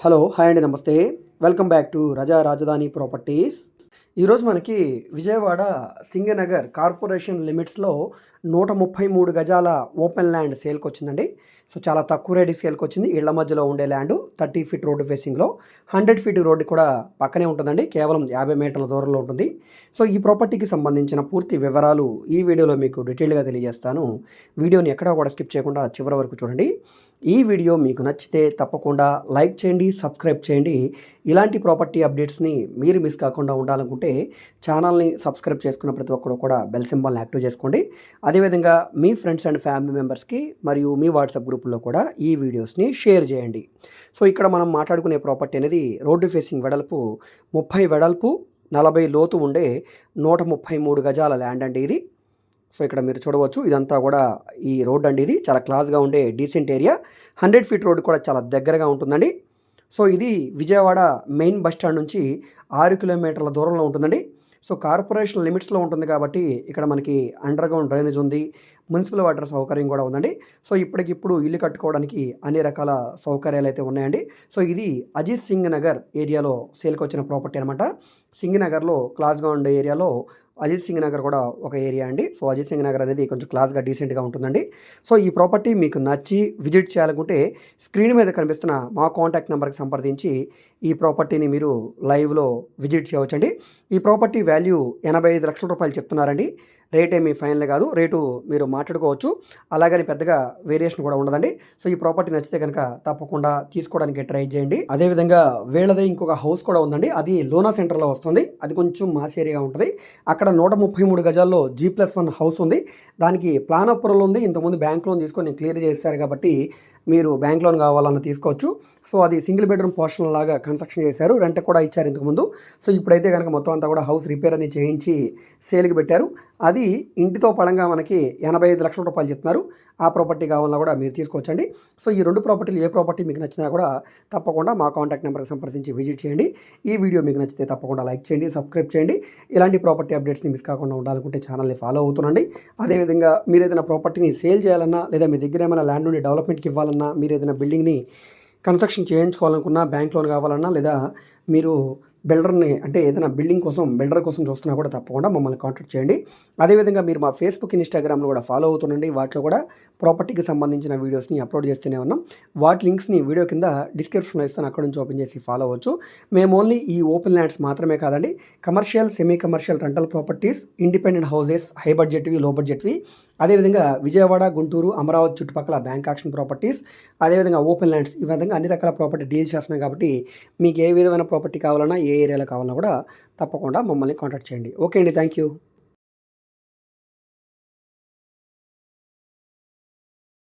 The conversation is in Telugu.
హలో హాయ్ అండి నమస్తే. వెల్కమ్ బ్యాక్ టు రజా రాజధాని ప్రాపర్టీస్ ఈరోజు మనకి విజయవాడ సింగనగర్ కార్పొరేషన్ లిమిట్స్లో నూట ముప్పై మూడు గజాల ఓపెన్ ల్యాండ్ సేల్కి వచ్చిందండి సో చాలా తక్కువ రేటుకి సేల్కి వచ్చింది ఇళ్ళ మధ్యలో ఉండే ల్యాండ్ థర్టీ ఫీట్ రోడ్డు ఫేసింగ్లో. హండ్రెడ్ ఫీట్ రోడ్డు కూడా పక్కనే ఉంటుందండి. కేవలం యాభై మీటర్ల దూరంలో ఉంటుంది. సో ఈ ప్రాపర్టీకి సంబంధించిన పూర్తి వివరాలు ఈ వీడియోలో మీకు డీటెయిల్గా తెలియజేస్తాను. వీడియోని ఎక్కడా కూడా స్కిప్ చేయకుండా చివరి వరకు చూడండి. ఈ వీడియో మీకు నచ్చితే తప్పకుండా లైక్ చేయండి సబ్స్క్రైబ్ చేయండి. ఇలాంటి ప్రాపర్టీ అప్డేట్స్ని మీరు మిస్ కాకుండా ఉండాలనుకుంటే ఛానల్ని సబ్స్క్రైబ్ చేసుకున్న ప్రతి ఒక్కరు కూడా బెల్ సింబల్ని యాక్టివ్ చేసుకోండి. అదేవిధంగా మీ ఫ్రెండ్స్ అండ్ ఫ్యామిలీ మెంబర్స్కి మరియు మీ వాట్సాప్ గ్రూపుల్లో కూడా ఈ వీడియోస్ని షేర్ చేయండి. సో ఇక్కడ మనం మాట్లాడుకునే ప్రాపర్టీ అనేది రోడ్డు ఫేసింగ్ వెడల్పు ముప్పై వెడల్పు నలభై లోతు ఉండే నూట ముప్పై మూడు గజాల ల్యాండ్ అండి ఇది. సో ఇక్కడ మీరు చూడవచ్చు ఇదంతా కూడా ఈ రోడ్ అండి ఇది. చాలా క్లాస్గా ఉండే decent area. Hundred feet road కూడా చాలా దగ్గరగా ఉంటుందండి. సో ఇది విజయవాడ మెయిన్ బస్ స్టాండ్ నుంచి ఆరు కిలోమీటర్ల దూరంలో ఉంటుందండి. సో కార్పొరేషన్ లిమిట్స్లో ఉంటుంది కాబట్టి ఇక్కడ మనకి అండర్ గ్రౌండ్ డ్రైనేజ్ ఉంది మున్సిపల్ వాటర్ సౌకర్యం కూడా ఉందండి. సో ఇప్పటికిప్పుడు ఇల్లు కట్టుకోవడానికి అన్ని రకాల సౌకర్యాలు అయితే ఉన్నాయండి. సో ఇది అజిత్ సింగ్ నగర్ ఏరియాలో సేల్కి వచ్చిన ప్రాపర్టీ అనమాట సింగ్ నగర్లో క్లాస్గా ఉండే ఏరియాలో అజిత్ సింగ్ నగర్ కూడా ఒక ఏరియా అండి. సో అజిత్ సింగ్ నగర్ అనేది కొంచెం క్లాస్గా డీసెంట్గా ఉంటుందండి. సో ఈ ప్రాపర్టీ మీకు నచ్చి విజిట్ చేయాలనుకుంటే స్క్రీన్ మీద కనిపిస్తున్న మా కాంటాక్ట్ నెంబర్కి సంప్రదించి ఈ ప్రాపర్టీని మీరు లైవ్లో విజిట్ చేయవచ్చండి. ఈ ప్రాపర్టీ వాల్యూ ఎనభై ఐదు లక్షల రూపాయలు చెప్తున్నారండి. రేట్ ఏమీ ఫైనల్ కాదు రేటు మీరు మాట్లాడుకోవచ్చు. అలాగని పెద్దగా వేరియేషన్ కూడా ఉండదండి. సో ఈ ప్రాపర్టీ నచ్చితే కనుక తప్పకుండా తీసుకోవడానికి ట్రై చేయండి. అదేవిధంగా వీళ్ళదే ఇంకొక హౌస్ కూడా ఉందండి. అది లోనా సెంటర్లో వస్తుంది. అది కొంచెం మాస్ ఏరియా ఉంటుంది. అక్కడ నూట ముప్పై మూడు గజాల్లో జీ ప్లస్ వన్ హౌస్ ఉంది. దానికి ప్లాన్ అప్రూవల్ ఉంది. ఇంతకుముందు బ్యాంక్ లోన్ తీసుకొని క్లియర్ చేశారు కాబట్టి మీరు బ్యాంక్ లోన్ కావాలన్నా తీసుకోవచ్చు. సో అది సింగిల్ బెడ్రూమ్ పోర్షన్ లాగా కన్స్ట్రక్షన్ చేశారు. రెంట్ కూడా ఇచ్చారు ఇంతకుముందు సో ఇప్పుడైతే కనుక మొత్తం అంతా కూడా హౌస్ రిపేర్ అని చేయించి సేల్కి పెట్టారు. అది ఇంటితో పడంగా మనకి ఎనభై ఐదు లక్షల రూపాయలు చెప్తున్నారు. ఆ ప్రాపర్టీ కావాలన్నా కూడా మీరు తీసుకోవచ్చండి. సో ఈ రెండు ప్రాపర్టీలు ఏ ప్రాపర్టీ మీకు నచ్చినా కూడా తప్పకుండా మా కాంటాక్ట్ నెంబర్కి సంప్రదించి విజిట్ చేయండి. ఈ వీడియో మీకు నచ్చితే తప్పకుండా లైక్ చేయండి సబ్స్క్రైబ్ చేయండి. ఇలాంటి ప్రాపర్టీ అప్డేట్స్ని మిస్ కాకుండా ఉండాలనుకుంటే ఛానల్ని ఫాలో అవుతుండండి. అదేవిధంగా మీరు ఏదైనా ప్రాపర్టీని సేల్ చేయాలన్నా లేదా మీ దగ్గర ఏమైనా ల్యాండ్ నుండి డెవలప్మెంట్కి ఇవ్వాలన్నా మీరు ఏదైనా బిల్డింగ్ని కన్స్ట్రక్షన్ చేయించుకోవాలనుకున్నా బ్యాంక్ లోన్ కావాలన్నా లేదా మీరు బిల్డర్ని అంటే ఏదైనా బిల్డింగ్ కోసం బిల్డర్ కోసం చూస్తున్నా కూడా తప్పకుండా మమ్మల్ని కాంటాక్ట్ చేయండి. అదేవిధంగా మీరు మా ఫేస్బుక్ ఇన్స్టాగ్రామ్లో కూడా ఫాలో అవుతుండండి. వాటిలో కూడా ప్రాపర్టీకి సంబంధించిన వీడియోస్ని అప్లోడ్ చేస్తూనే ఉన్నాం. వాటి లింక్స్ని వీడియో కింద డిస్క్రిప్షన్లో ఇస్తాను. అక్కడ నుంచి ఓపెన్ చేసి ఫాలో అవ్వచ్చు. మేము ఓన్లీ ఈ ఓపెన్ ల్యాండ్స్ మాత్రమే కాదండి commercial semi commercial rental properties independent houses high బడ్జెట్వి low బడ్జెట్వి అదేవిధంగా విజయవాడ గుంటూరు అమరావతి చుట్టుపక్కల బ్యాంక్ ఆక్షన్ ప్రాపర్టీస్ అదేవిధంగా ఓపెన్ ల్యాండ్స్ ఈ విధంగా అన్ని రకాల ప్రాపర్టీ డీల్ చేస్తున్నాం కాబట్టి మీకు ఏ విధమైన ప్రాపర్టీ కావాలన్నా ఏ ఏరియాలో కావాలన్నా కూడా తప్పకుండా మమ్మల్ని కాంటాక్ట్ చేయండి. ఓకే అండి థ్యాంక్ యూ.